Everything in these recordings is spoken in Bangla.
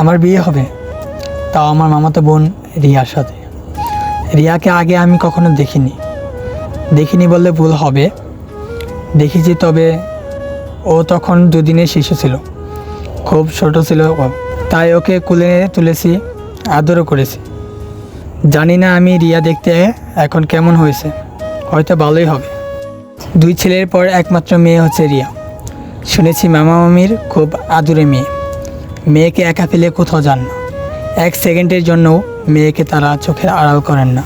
আমার বিয়ে হবে, তাও আমার মামাতো বোন রিয়ার সাথে। রিয়াকে আগে আমি কখনো দেখিনি। দেখিনি বললে ভুল হবে। দেখেছি তবে ও তখন দুদিনের শিশু ছিল। খুব ছোট ছিল তাই ওকে কুলে তুলেছি, আদরও করেছি। জানি না আমি রিয়া দেখতে এখন কেমন হয়েছে, হয়তো ভালোই হবে। দুই ছেলের পর একমাত্র মেয়ে হচ্ছে রিয়া। শুনেছি মামা মামির খুব আদুরে মেয়ে। মেয়েকে একা ফেলে কোথাও যান না। এক সেকেন্ডের জন্যও মেয়েকে তারা চোখের আড়াল করেন না।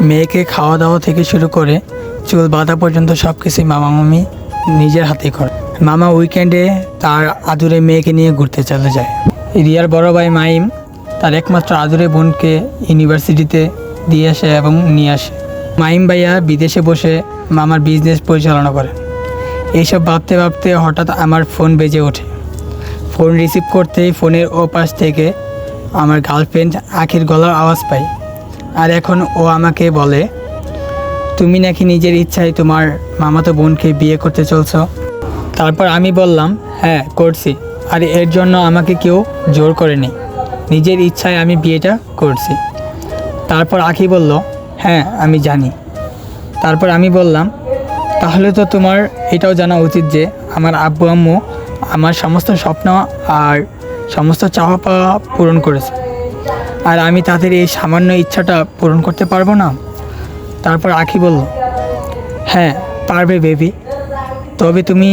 মেয়েকে খাওয়া দাওয়া থেকে শুরু করে চুল বাঁধা পর্যন্ত সব কিছুই মামা মামি নিজের হাতে করে মামা উইকেন্ডে তার আদুরে মেয়েকে নিয়ে ঘুরতে চলে যায়। রিয়ার বড় ভাই মাইম তার একমাত্র আদুরে বোনকে ইউনিভার্সিটিতে দিয়ে আসে এবং নিয়ে আসে। মাইম ভাইয়া বিদেশে বসে মামার বিজনেস পরিচালনা করেন। এইসব ভাবতে ভাবতে হঠাৎ আমার ফোন বেজে ওঠে। ফোন রিসিভ করতেই ফোনের ও পাশ থেকে আমার গার্লফ্রেন্ড আখির গলার আওয়াজ পাই আর এখন ও আমাকে বলে, তুমি নাকি নিজের ইচ্ছায় তোমার মামাতো বোনকে বিয়ে করতে চলছ? তারপর আমি বললাম হ্যাঁ করছি। আর এর জন্য আমাকে কেউ জোর করেনি। নিজের ইচ্ছায় আমি বিয়েটা করছি। তারপর আখি বলল হ্যাঁ আমি জানি। তারপর আমি বললাম, তাহলে তো তোমার এটাও জানা উচিত যে আমার আব্বু আম্মু আমার সমস্ত স্বপ্ন আর সমস্ত চাওয়া পাওয়া পূরণ করেছে। আর আমি তাদের এই সামান্য ইচ্ছাটা পূরণ করতে পারব না। তারপর আখি বলল হ্যাঁ পারবে বেবি। তবে তুমি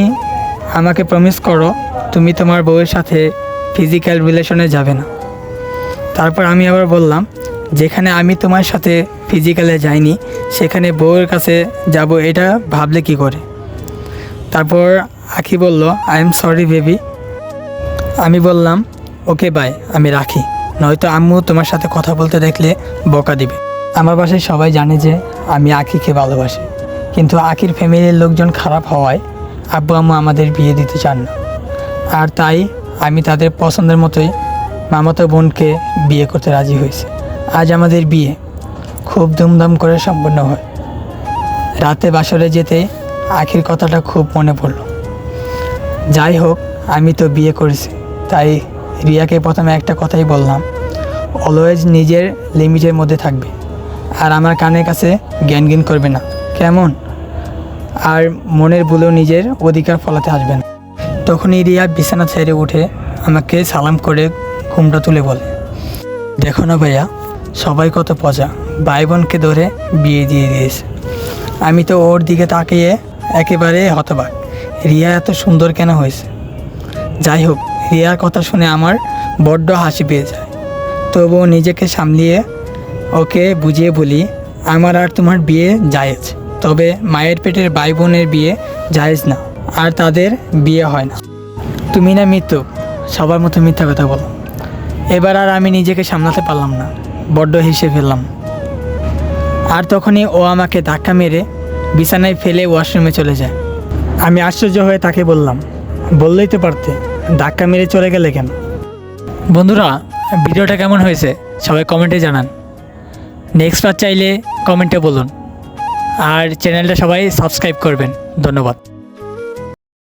আমাকে প্রমিস করো, তুমি তোমার বউয়ের সাথে ফিজিক্যাল রিলেশনে যাবে না। তারপর আমি আবার বললাম, যেখানে আমি তোমার সাথে ফিজিক্যালে যাইনি, সেখানে বউয়ের কাছে যাব, এটা ভাবলে কি করে? তারপর আখি বলল আই এম সরি বেবি আমি বললাম ওকে বাই আমি রাখি। নয়তো আম্মু তোমার সাথে কথা বলতে দেখলে বকা দিবে। আমার বাসায় সবাই জানে যে আমি আখিকে ভালোবাসি। কিন্তু আখির ফ্যামিলির লোকজন খারাপ হওয়ায় আব্বু আম্মু আমাদের বিয়ে দিতে চান না। আর তাই আমি তাদের পছন্দের মতোই মামাতো বোনকে বিয়ে করতে রাজি হয়েছে। আজ আমাদের বিয়ে খুব ধুমধাম করে সম্পন্ন হয়। রাতে বাসরে যেতে আখির কথাটা খুব মনে পড়ল। যাই হোক, আমি তো বিয়ে করেছি, তাই রিয়াকে প্রথমে একটা কথাই বললাম অলওয়েজ নিজের লিমিটের মধ্যে থাকবে, আর আমার কানের কাছে জ্ঞান জ্ঞান করবে না, কেমন? আর মনের ভুলেও নিজের অধিকার ফলাতে আসবে না। তখনই রিয়া বিছানা ছেড়ে উঠে আমাকে সালাম করে ঘুমটা তুলে বলে, দেখো না ভাইয়া, সবাই কত পচা ভাই বোনকে ধরে বিয়ে দিয়ে দিয়েছে। আমি তো ওর দিকে তাকিয়ে একেবারে হতবাক। রিয়া এত সুন্দর কেন হয়েছে? যাই হোক রিয়ার কথা শুনে আমার বড্ড হাসি পেয়ে যায়। তবুও নিজেকে সামলিয়ে ওকে বুঝিয়ে বলি, আমার আর তোমার বিয়ে জায়েজ। তবে মায়ের পেটের ভাই বোনের বিয়ে জায়েজ না, আর তাদের বিয়ে হয় না। তুমি না মৃত্যু সবার মতো মিথ্যা কথা বলো। এবার আর আমি নিজেকে সামলাতে পারলাম না, বড্ড হেসে ফেললাম। আর তখনই ও আমাকে ধাক্কা মেরে বিছানায় ফেলে ওয়াশরুমে চলে যায়। আমি আশ্চর্য হয়ে তাকে বললাম, বললেই তো পারতে, ধাক্কা মেরে চলে গেলে কেন? বন্ধুরা, ভিডিওটা কেমন হয়েছে সবাই কমেন্টে জানান। নেক্সট বার চাইলে কমেন্টে বলুন। আর চ্যানেলটা সবাই সাবস্ক্রাইব করবেন। ধন্যবাদ।